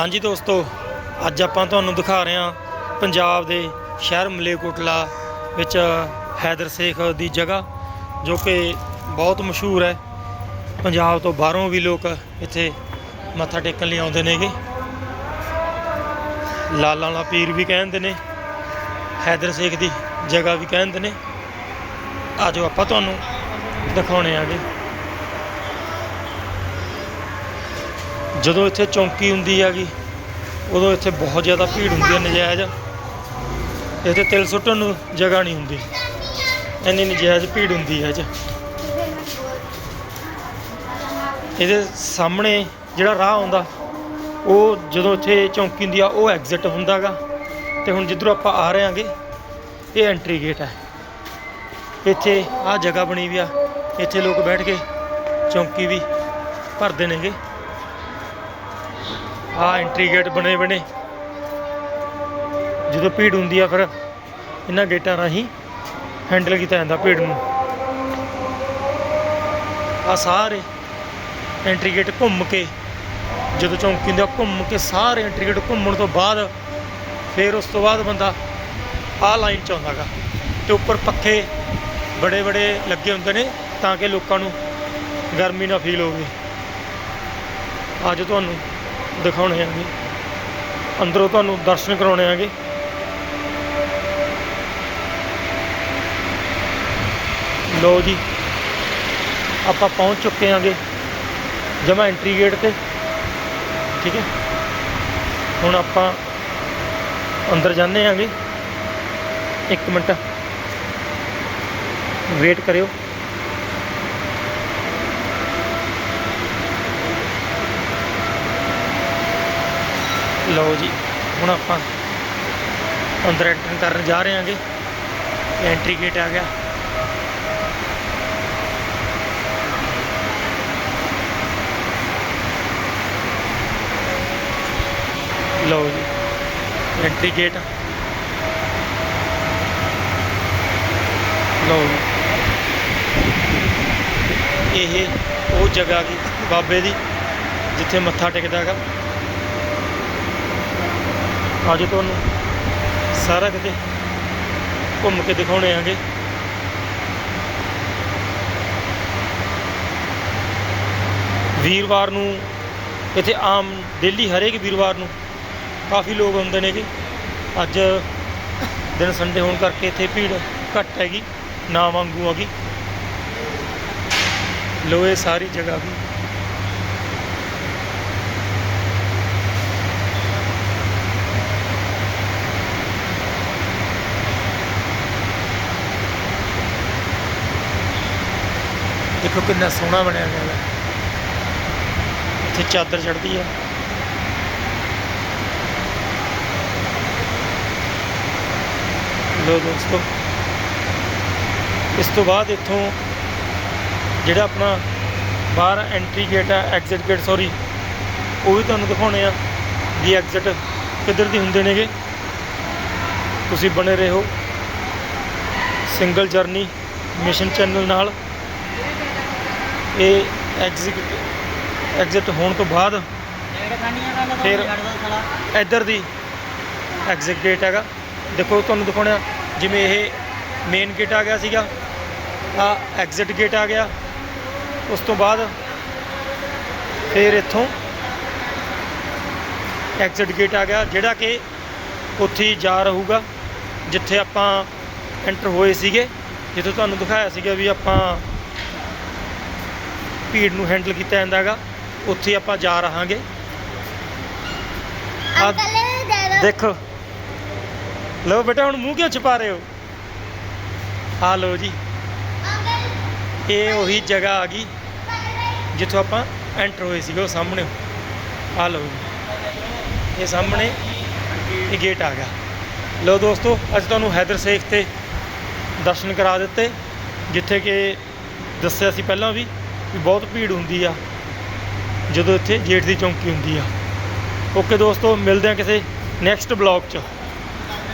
ਹਾਂਜੀ ਦੋਸਤੋ, ਅੱਜ ਆਪਾਂ ਤੁਹਾਨੂੰ ਦਿਖਾ ਰਹੇ ਹਾਂ ਪੰਜਾਬ ਦੇ ਸ਼ਹਿਰ ਮਲੇਕੋਟਲਾ ਵਿੱਚ ਹੈਦਰ ਸੇਖ ਦੀ ਜਗ੍ਹਾ, ਜੋ ਕਿ ਬਹੁਤ ਮਸ਼ਹੂਰ ਹੈ। ਪੰਜਾਬ ਤੋਂ ਬਾਹਰੋਂ ਵੀ ਲੋਕ ਇੱਥੇ ਮੱਥਾ ਟੇਕਣ ਲਈ ਆਉਂਦੇ ਨੇਗੇ। ਲਾਲਾਂ ਵਾਲਾ ਪੀਰ ਵੀ ਕਹਿੰਦੇ ਨੇ, ਹੈਦਰ ਸੇਖ ਦੀ ਜਗ੍ਹਾ ਵੀ ਕਹਿੰਦੇ ਨੇ। ਆਜੋ ਆਪਾਂ ਤੁਹਾਨੂੰ ਦਿਖਾਉਣੇ ਆਗੇ। ਜਦੋਂ ਇੱਥੇ ਚੌਂਕੀ ਹੁੰਦੀ ਹੈਗੀ, ਉਦੋਂ ਇੱਥੇ ਬਹੁਤ ਜ਼ਿਆਦਾ ਭੀੜ ਹੁੰਦੀ ਹੈ ਨਜਾਇਜ਼। ਇੱਥੇ ਤਿਲ ਸੁੱਟਣ ਨੂੰ ਜਗ੍ਹਾ ਨਹੀਂ ਹੁੰਦੀ। ਇੰਨੀ ਨਜਾਇਜ਼ ਭੀੜ ਹੁੰਦੀ ਹੈ ਇਹ ਇਹਦੇ ਸਾਹਮਣੇ ਜਿਹੜਾ ਰਾਹ ਆਉਂਦਾ, ਉਹ ਜਦੋਂ ਇੱਥੇ ਚੌਂਕੀ ਹੁੰਦੀ ਆ, ਉਹ ਐਗਜ਼ਿਟ ਹੁੰਦਾਗਾ ਤੇ ਹੁਣ ਜਿੱਧਰੋਂ ਆਪਾਂ ਆ ਰਹੇ ਆਂਗੇ ਇਹ ਐਂਟਰੀ ਗੇਟ ਹੈ। ਇੱਥੇ ਆਹ ਜਗ੍ਹਾ ਬਣੀ ਵੀ ਆ। ਇੱਥੇ ਲੋਕ ਬੈਠ ਕੇ ਚੌਂਕੀ ਵੀ ਭਰਦੇ ਨੇਗੇ। ਆ ਐਂਟਰੀ ਗੇਟ ਬਣੇ ਬਣੇ ਜਦੋਂ ਭੀੜ ਹੁੰਦੀ ਆ ਫਿਰ ਇਹਨਾਂ ਗੇਟਾਂ ਰਾਹੀਂ ਹੈਂਡਲ ਕੀਤਾ ਜਾਂਦਾ ਭੀੜ ਨੂੰ। ਆ ਸਾਰੇ ਐਂਟਰੀ ਗੇਟ ਘੁੰਮ ਕੇ, ਜਦੋਂ ਚੌਂਕੀ ਦਾ ਘੁੰਮ ਕੇ ਸਾਰੇ ਐਂਟਰੀ ਗੇਟ ਘੁੰਮਣ ਤੋਂ ਬਾਅਦ ਫਿਰ ਉਸ ਤੋਂ ਬਾਅਦ ਬੰਦਾ ਆ ਲਾਈਨ ਚ ਆਉਂਦਾਗਾ ਤੇ ਉੱਪਰ ਪੱਖੇ ਬੜੇ ਬੜੇ ਲੱਗੇ ਹੁੰਦੇ ਨੇ ਤਾਂ ਕਿ ਲੋਕਾਂ ਨੂੰ ਗਰਮੀ ਨਾ ਫੀਲ ਹੋਵੇ। ਅੱਜ ਤੁਹਾਨੂੰ ਦਿਖਾਉਣੇ ਆਂਗੇ। ਅੰਦਰੋਂ ਤੁਹਾਨੂੰ ਦਰਸ਼ਨ ਕਰਾਉਣੇ ਆਂਗੇ। ਲੋ ਜੀ, ਆਪਾਂ ਪਹੁੰਚ ਚੁੱਕੇ ਆਂਗੇ ਜਮਾ ਐਂਟਰੀ ਗੇਟ ਤੇ। ਠੀਕ ਹੈ? ਹੁਣ ਆਪਾਂ ਅੰਦਰ ਜਾਂਦੇ ਆਂਗੇ। 1 ਮਿੰਟ ਵੇਟ ਕਰਿਓ। ਲਓ ਜੀ, ਹੁਣ ਆਪਾਂ ਅੰਦਰ ਐਂਟਰ ਕਰਨ ਜਾ ਰਹੇ ਹਾਂਗੇ। ਐਂਟਰੀ ਗੇਟ ਆ ਗਿਆ। ਲਓ ਜੀ ਐਂਟਰੀ ਗੇਟ ਲਓ ਜੀ। ਇਹ ਉਹ ਜਗ੍ਹਾ ਗਈ ਬਾਬੇ ਦੀ, ਜਿੱਥੇ ਮੱਥਾ ਟੇਕਦਾ ਹੈਗਾ ਅੱਜ ਤੁਹਾਨੂੰ ਸਾਰਾ ਕਿਤੇ ਘੁੰਮ ਕੇ ਦਿਖਾਉਣੇ ਆਂਗੇ। ਵੀਰਵਾਰ ਨੂੰ ਇੱਥੇ ਆਮ ਡੇਲੀ ਹਰੇਕ ਵੀਰਵਾਰ ਨੂੰ ਕਾਫੀ ਲੋਕ ਆਉਂਦੇ ਨੇਗੇ। ਅੱਜ ਦਿਨ ਸੰਡੇ ਹੋਣ ਕਰਕੇ ਇੱਥੇ ਭੀੜ ਘੱਟ ਹੈਗੀ, ਨਾ ਵਾਂਗੂ ਹੈਗੀ। ਲੋਏ ਸਾਰੀ ਜਗ੍ਹਾ ਵੀ। ਦੇਖੋ ਕਿੰਨਾ ਸੋਹਣਾ ਬਣਿਆ ਹੋਇਆ ਹੈ ਇੱਥੇ ਚਾਦਰ ਚੜਦੀ ਆ। ਲੋ ਦੋਸਤੋ, ਇਸ ਤੋਂ ਬਾਅਦ ਇੱਥੋਂ ਜਿਹੜਾ ਆਪਣਾ ਬਾਹਰ ਐਂਟਰੀ ਗੇਟ ਹੈ ਐਗਜ਼ਿਟ ਗੇਟ ਸੌਰੀ ਉਹ ਵੀ ਤੁਹਾਨੂੰ ਦਿਖਾਉਣੇ ਆ ਵੀ ਐਗਜ਼ਿਟ ਕਿੱਧਰ ਦੀ ਹੁੰਦੇ ਨੇਗੇ। ਤੁਸੀਂ ਬਣੇ ਰਹੋ। ਸਿੰਗਲ ਜਰਨੀ ਮਿਸ਼ਨ ਚੈਨਲ ਨਾਲ। ਇਹ ਐਗਜ਼ਿਟ ਐਗਜ਼ਿਟ ਹੋਣ ਤੋਂ ਬਾਅਦ ਫਿਰ ਇੱਧਰ ਦੀ ਐਗਜ਼ਿਟ ਗੇਟ ਹੈਗਾ। ਦੇਖੋ ਤੁਹਾਨੂੰ ਦਿਖਾਉਣਾ ਜਿਵੇਂ ਇਹ ਮੇਨ ਗੇਟ ਆ ਗਿਆ ਸੀਗਾ ਆ ਐਗਜ਼ਿਟ ਗੇਟ ਆ ਗਿਆ। ਉਸ ਤੋਂ ਬਾਅਦ ਫਿਰ ਇੱਥੋਂ ਐਗਜ਼ਿਟ ਗੇਟ ਆ ਗਿਆ ਜਿਹੜਾ ਕਿ ਉੱਥੇ ਹੀ ਜਾ ਰਹੂਗਾ ਜਿੱਥੇ ਆਪਾਂ ਐਂਟਰ ਹੋਏ ਸੀਗੇ। ਜਿੱਥੇ ਤੁਹਾਨੂੰ ਦਿਖਾਇਆ ਸੀਗਾ ਵੀ ਆਪਾਂ ਭੀੜ ਨੂੰ ਹੈਂਡਲ ਕੀਤਾ ਜਾਂਦਾ ਹੈਗਾ ਉੱਥੇ ਆਪਾਂ ਜਾ ਰਹਾਂਗੇ। ਆ ਦੇਖੋ। ਲਓ ਬੇਟਾ ਹੁਣ ਮੂੰਹ ਕਿਉਂ ਛੁਪਾ ਰਹੇ ਹੋ? ਆ ਲਓ ਜੀ। ਇਹ ਉਹੀ ਜਗ੍ਹਾ ਆ ਗਈ ਜਿੱਥੋਂ ਆਪਾਂ ਐਂਟਰ ਹੋਏ ਸੀਗੇ ਉਹ ਸਾਹਮਣੇ। ਆ ਲਓ ਜੀ। ਇਹ ਸਾਹਮਣੇ ਇਹ ਗੇਟ ਆ ਗਿਆ। ਲਓ ਦੋਸਤੋ ਅੱਜ ਤੁਹਾਨੂੰ ਹੈਦਰ ਸੇਖ ਤੇ ਦਰਸ਼ਨ ਕਰਾ ਦਿੱਤੇ ਜਿੱਥੇ ਕਿ ਦੱਸਿਆ ਸੀ ਪਹਿਲਾਂ ਵੀ। ਵੀ ਬਹੁਤ ਭੀੜ ਹੁੰਦੀ ਆ, ਜਦੋਂ ਇੱਥੇ ਜੇਠ ਦੀ ਚੌਂਕੀ ਹੁੰਦੀ ਆ। ਓਕੇ ਦੋਸਤੋ, ਮਿਲਦੇ ਆ ਕਿਸੇ ਨੈਕਸਟ ਬਲੌਗ 'ਚ।